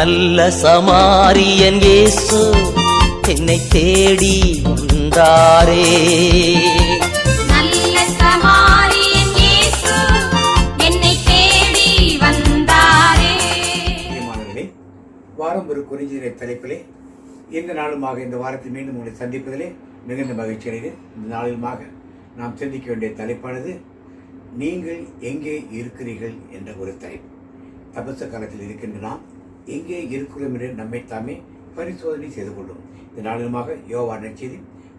நல்ல சமாரியன் இயேசு என்னை தேடி வந்தாரே. நல்ல சமாரியன் இயேசு என்னை தேடி வந்தாரே. பிரியமானவர்களே வாரம் ஒரு குறிஞ்சிரை தலைப்பிலே இந்த நாளுமாக இந்த வாரத்தில் மீண்டும் உங்களை சந்திப்பதிலே மிகுந்த மகிழ்ச்சி அடைகிறேன். இந்த நாளிலுமாக நாம் சிந்திக்க வேண்டிய தலைப்பானது நீங்கள் எங்கே இருக்கிறீர்கள் என்ற ஒரு தலைப்பு. தபச காலத்தில் இருக்கின்ற நாம் எங்கே இருக்கிறோம் என்று நம்மை தாமே பரிசோதனை செய்து கொள்ளும். இந்த நாளிலுமாக யோவா நற்செய்தி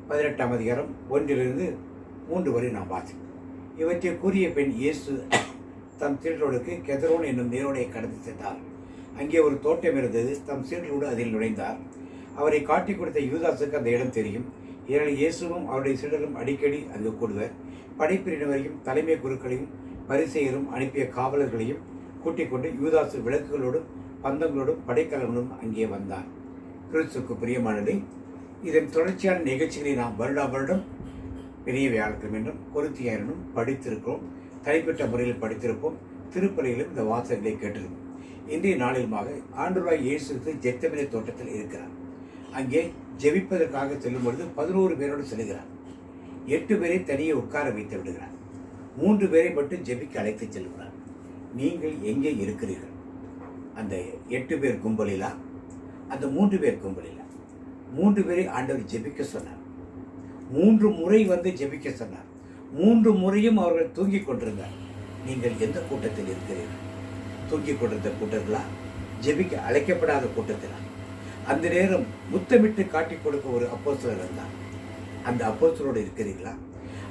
பதினெட்டாம் அதிகாரம் ஒன்றிலிருந்து மூன்று வரை நாம் வாசிப்போம். இவற்றை கூறிய பெண் இயேசு தம் சீடர்களுக்கு கெதரோன் என்னும் நீரோடையை கடந்து சென்றார். அங்கே ஒரு தோட்டம் இருந்தது. தம் சீடரோடு அதில் நுழைந்தார். அவரை காட்டிக் கொடுத்த யூதாசுக்கு அந்த இடம் தெரியும். ஏனெனில் இயேசுவும் அவருடைய சீடரும் அடிக்கடி அங்கு கூடுவர். படைப்பிரிவினரையும் தலைமை குருக்களையும் பரிசெயரும் அனுப்பிய காவலர்களையும் கூட்டிக் கொண்டு யூதாசு விளக்குகளோடும் பந்தங்களோடும் படைக்கலங்களும் அங்கே வந்தார் கிறிஸ்துக்கு பிரியமானதை இதன் தொடர்ச்சியான நிகழ்ச்சிகளை நாம் வருடா வருடம் பெரிய வியாழக்கம் என்றும் கொருத்தியாரனும் படித்திருக்கிறோம். தனிப்பட்ட முறையில் படித்திருப்போம். திருப்பலியிலும் இந்த வாசகங்களை கேட்டிருக்கோம் இன்றைய நாளிலுமாக ஆண்டுராய் இயேசு கிறிஸ்து ஜெத்தமிலை தோட்டத்தில் இருக்கிறார். அங்கே ஜெபிப்பதற்காக செல்லும் பொழுது பதினோரு பேரோடு செல்கிறார். எட்டு பேரை தனியே உட்கார வைத்து விடுகிறார். மூன்று பேரை மட்டும் ஜெபிக்க அழைத்து செல்கிறார். நீங்கள் எங்கே இருக்கிறீர்கள்? அந்த எட்டு பேர் கும்பலிலா? அந்த மூன்று பேர் கும்பலிலா? மூன்று பேரை ஆண்டவர் ஜெபிக்க சொன்னார். மூன்று முறை வந்து ஜெபிக்க சொன்னார். மூன்று முறையும் அவர்கள் தூங்கிக் கொண்டிருந்தார். நீங்கள் எந்த கூட்டத்தில் இருக்கிறீர்கள்? தூங்கிக் கொண்டிருந்த கூட்டத்திலா? ஜெபிக்க அழைக்கப்படாத கூட்டத்திலா? அந்த நேரம் முத்தமிட்டு காட்டிக் கொடுக்க ஒரு அப்போஸ்தலர் வந்தார். அந்த அப்போஸ்தலரோடு இருக்கிறீர்களா?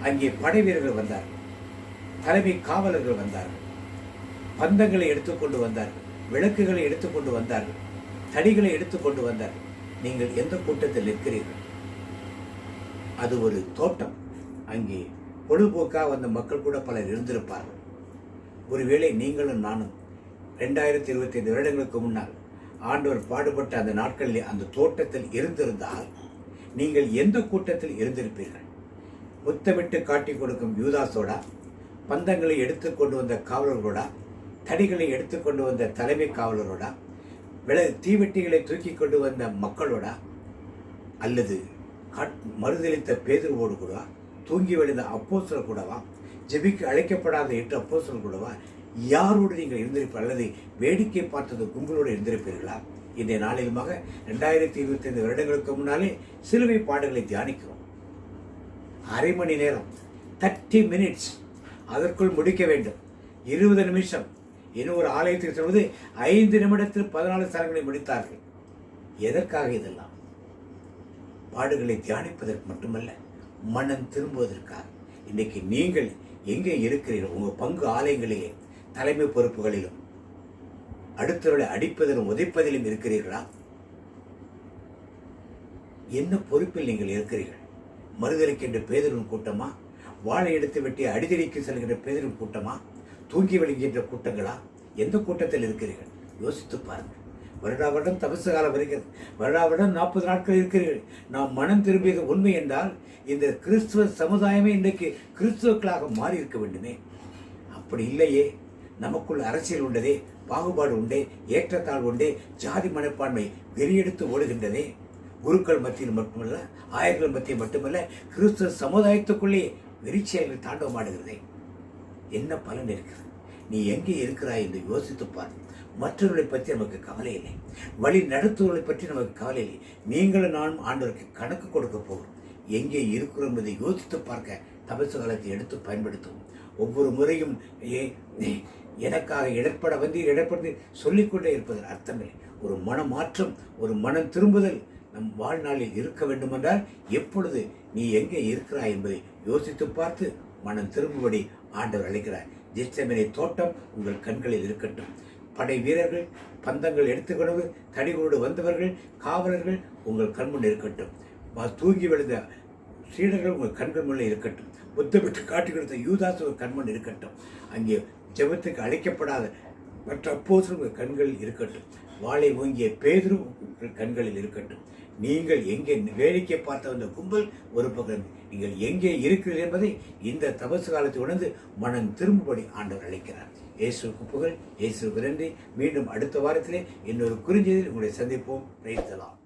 அங்கே படை வீரர்கள் வந்தார்கள். தலைமை காவலர்கள் வந்தார்கள். பந்தங்களை எடுத்துக்கொண்டு வந்தார்கள் விளக்குகளை எடுத்துக்கொண்டு வந்தார்கள் தடிகளை எடுத்துக்கொண்டு வந்தார்கள். நீங்கள் எந்த கூட்டத்தில் இருக்கிறீர்கள் அது ஒரு தோட்டம். அங்கே பொழுதுபோக்காக வந்த மக்கள் கூட பலர் இருந்திருப்பார்கள். ஒருவேளை நீங்களும் நானும் ரெண்டாயிரத்தி இருபத்தி ஐந்து வருடங்களுக்கு முன்னால் ஆண்டவர் பாடுபட்ட அந்த நாட்களில் அந்த தோட்டத்தில் இருந்திருந்தால் நீங்கள் எந்த கூட்டத்தில் இருந்திருப்பீர்கள்? முத்தமிட்டு காட்டிக் கொடுக்கும் யூதாசோடா பந்தங்களை எடுத்துக்கொண்டு வந்த காவலர்களோடா? தடிகளை எடுத்துக்கொண்டு வந்த தலைமை காவலரோடா? விள தீவெட்டிகளை தூக்கி கொண்டு வந்த மக்களோடா? அல்லது காட் மறுதளித்த பேதுருவோடு கூடவா? தூங்கி விழுந்த அப்போசல் கூடவா? ஜெபிக்கு அழைக்கப்படாத எட்டு அப்போசல் கூடவா? யாரோடு நீங்கள் இருந்திருப்பீர்கள்? அல்லது வேடிக்கை பார்த்தது கும்பலோடு இருந்திருப்பீர்களா? இன்றைய நாளிலுமாக ரெண்டாயிரத்தி இருபத்தி ஐந்து வருடங்களுக்கு முன்னாலே சிலுவை பாடுகளை தியானிக்கிறோம். அரை மணி நேரம் தேர்ட்டி மினிட்ஸ் அதற்குள் முடிக்க வேண்டும். இருபது நிமிஷம் இன்னும் ஒரு சொல்வது ஐந்து நிமிடத்தில் பதினாலு ஸ்தலங்களை முடித்தார்கள். எதற்காக இதெல்லாம்? பாடுகளை தியானிப்பதற்கு மட்டுமல்ல மனம் திரும்புவதற்காக. இன்னைக்கு நீங்கள் எங்கே இருக்கிறீர்கள்? உங்கள் பங்கு ஆலயங்களிலே தலைமை பொறுப்புகளிலும் அடுத்தவர்களை அடிப்பதிலும் உதைப்பதிலும் இருக்கிறீர்களா? என்ன பொறுப்பில் நீங்கள் இருக்கிறீர்கள்? மறுதளிக்கின்ற பேதரும் கூட்டமா? வாழை எடுத்து வெட்டி அடிதடிக்கு செல்கின்ற பேதரும் கூட்டமா? தூங்கி விழுகின்ற கூட்டங்களா? எந்த கூட்டத்தில் இருக்கிறீர்கள்? யோசித்து பாருங்கள். வருடா வருடம் தபசு காலம் வருகிறது. வருடா வருடம் நாற்பது நாட்கள் இருக்கிறீர்கள். நாம் மனம் திரும்பியது உண்மை என்றால் இந்த கிறிஸ்துவ சமுதாயமே இன்றைக்கு கிறிஸ்துவர்களாக மாறி இருக்க வேண்டுமே. அப்படி இல்லையே. நமக்குள் அரசியல் உண்டதே பாகுபாடு உண்டே ஏற்றத்தாழ் உண்டே ஜாதி மனப்பான்மை வெறியெடுத்து ஓடுகின்றதே. குருக்கள் மத்தியில் மட்டுமல்ல ஆயர்கள் மத்தியில் மட்டுமல்ல கிறிஸ்துவ சமுதாயத்துக்குள்ளே வெறிச்செயல்கள் தாண்டவமாடுகிறதே. என்ன பலன் இருக்கிறது? நீ எங்கே இருக்கிறாய் என்று யோசித்து பார். மற்றவர்களை பற்றி நமக்கு கவலை இல்லை. வழி நடத்துவர்களை பற்றி நமக்கு கவலை இல்லை. நீங்களும் நானும் ஆண்டவருக்கு கணக்கு கொடுக்க போகிறோம். எங்கே இருக்கிறோம் என்பதை யோசித்து பார்க்க தபசு காலத்தை எடுத்து பயன்படுத்துவோம். ஒவ்வொரு முறையும் ஏ எனக்காக இடர்பட வந்தீர் இடர்படுத்தி சொல்லிக்கொண்டே இருப்பதில் அர்த்தமில்லை. ஒரு மனமாற்றம் ஒரு மனம் திரும்புதல் நம் வாழ்நாளில் இருக்க வேண்டுமென்றால் எப்பொழுது நீ எங்கே இருக்கிறாய் என்பதை யோசித்து பார்த்து மனம் திரும்பும்படி ஆண்டவர் அழைக்கிறார். ஜெஸ்டமினை தோட்டம் உங்கள் கண்களில் இருக்கட்டும். படை வீரர்கள் பந்தங்கள் எடுத்துக்கொண்டு தடிகளோடு வந்தவர்கள் காவலர்கள் உங்கள் கண்முன் இருக்கட்டும். தூங்கி விழுந்த சீடர்கள் உங்கள் கண்கள் முன்னே இருக்கட்டும். புத்தமிட்டு காட்டி கொடுத்த யூதாஸ் உங்கள் கண்முன் இருக்கட்டும். அங்கே ஜெபத்துக்கு அழைக்கப்படாத மற்ற அப்போது உங்கள் கண்களில் இருக்கட்டும். வாளை ஓங்கிய பேதரும் உங்கள் கண்களில் இருக்கட்டும். நீங்கள் எங்கே வேடிக்கை பார்த்த அந்த கும்பல் ஒரு பக்கம் நீங்கள் எங்கே இருக்கிறீர்கள் என்பதை இந்த தபசு காலத்தை உணர்ந்து மனம் திரும்பும்படி ஆண்டவர் அழைக்கிறார். இயேசு புகழ் இயேசு நன்றி மீண்டும் அடுத்த வாரத்திலே இன்னொரு குறிஞ்சதில் உங்களை சந்திப்போம். பிரைத்தலாம்